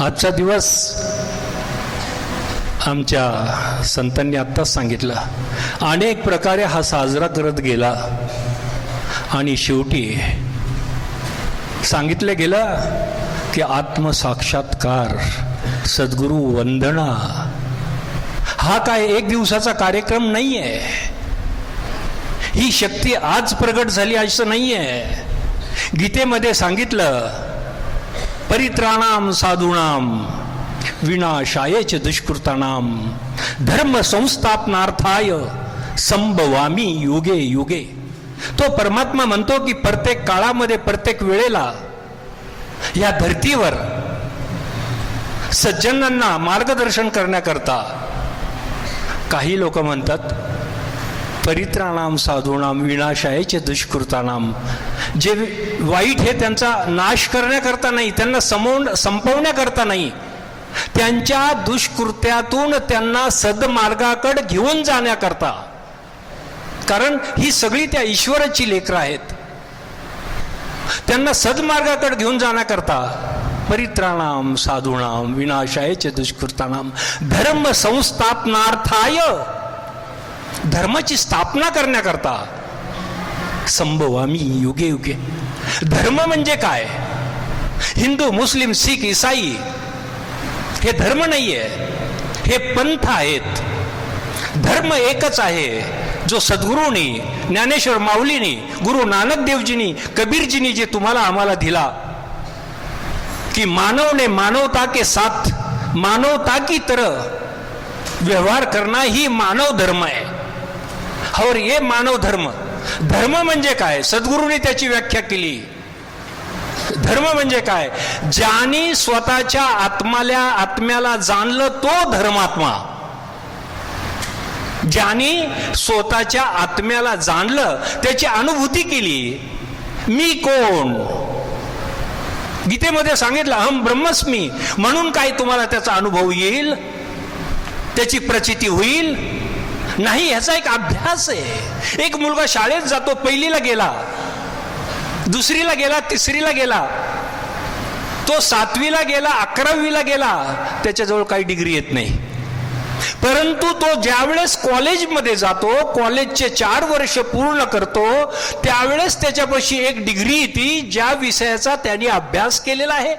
आजचा दिवस आमच्या संतांनी आत्ताच सांगितलं. अनेक प्रकारे हा साजरा करत गेला आणि शेवटी सांगितलं गेलं की आत्मसाक्षात्कार सद्गुरू वंदना हा काय एक दिवसाचा कार्यक्रम नाही आहे ही शक्ती आज प्रगट झाली असं नाही आहे गीतेमध्ये सांगितलं परित्राणाम साधूणाम विनाशायच दुष्कृतानाम धर्म संस्थापनार्थाय संभवामी युगे युगे. तो परमात्मा म्हणतो की प्रत्येक काळामध्ये प्रत्येक वेळेला या धर्तीवर सज्जनांना मार्गदर्शन करण्याकरता काही लोक म्हणतात परित्राणाम साधूनाम विनाशायचे दुष्कृतानाम. जे वाईट हे त्यांचा नाश करण्याकरता नाही त्यांना समवून संपवण्याकरता नाही त्यांच्या दुष्कृत्यातून त्यांना सदमार्गाकडे घेऊन जाण्याकरता. कारण ही सगळी त्या ईश्वराची लेकरं आहेत. त्यांना सदमार्गाकडे घेऊन जाण्याकरता परित्राणाम साधूनाम विनाशायचे दुष्कृतानाम. धर्म संस्थापनार्थाय धर्माची स्थापना करण्याकरता संभवामी युगे युगे. धर्म म्हणजे काय? हिंदू मुस्लिम सिख इसाई हे धर्म नाहीये. हे पंथ आहेत. धर्म एकच आहे जो सद्गुरूंनी ज्ञानेश्वर माऊलीनी गुरु नानक देवजींनी कबीरजींनी जे तुम्हाला आम्हाला दिला की मानव ने मानवता के साथ मानवता की तरह व्यवहार करना ही मानव धर्म आहे. और ये मानव धर्म. धर्म म्हणजे काय? सद्गुरूंनी त्याची व्याख्या केली. धर्म म्हणजे काय? ज्याने स्वतःच्या आत्माल्या आत्म्याला जाणलं तो धर्मात्मा. ज्याने स्वतःच्या आत्म्याला जाणलं त्याची अनुभूती केली. मी कोण? गीतेमध्ये सांगितलं अहम ब्रह्मस्मी. म्हणून काय तुम्हाला त्याचा अनुभव येईल? त्याची प्रचिती होईल? नाही ह्याचा एक अभ्यास आहे. एक मुलगा शाळेत जातो पहिलीला गेला दुसरीला गेला तिसरीला गेला. तो सातवीला गेला अकरावीला गेला त्याच्याजवळ काही डिग्री येत नाही. परंतु तो ज्यावेळेस कॉलेजमध्ये जातो कॉलेजचे चार वर्ष पूर्ण करतो त्यावेळेस त्याच्यापाशी एक डिग्री येते ज्या विषयाचा त्यांनी अभ्यास केलेला आहे.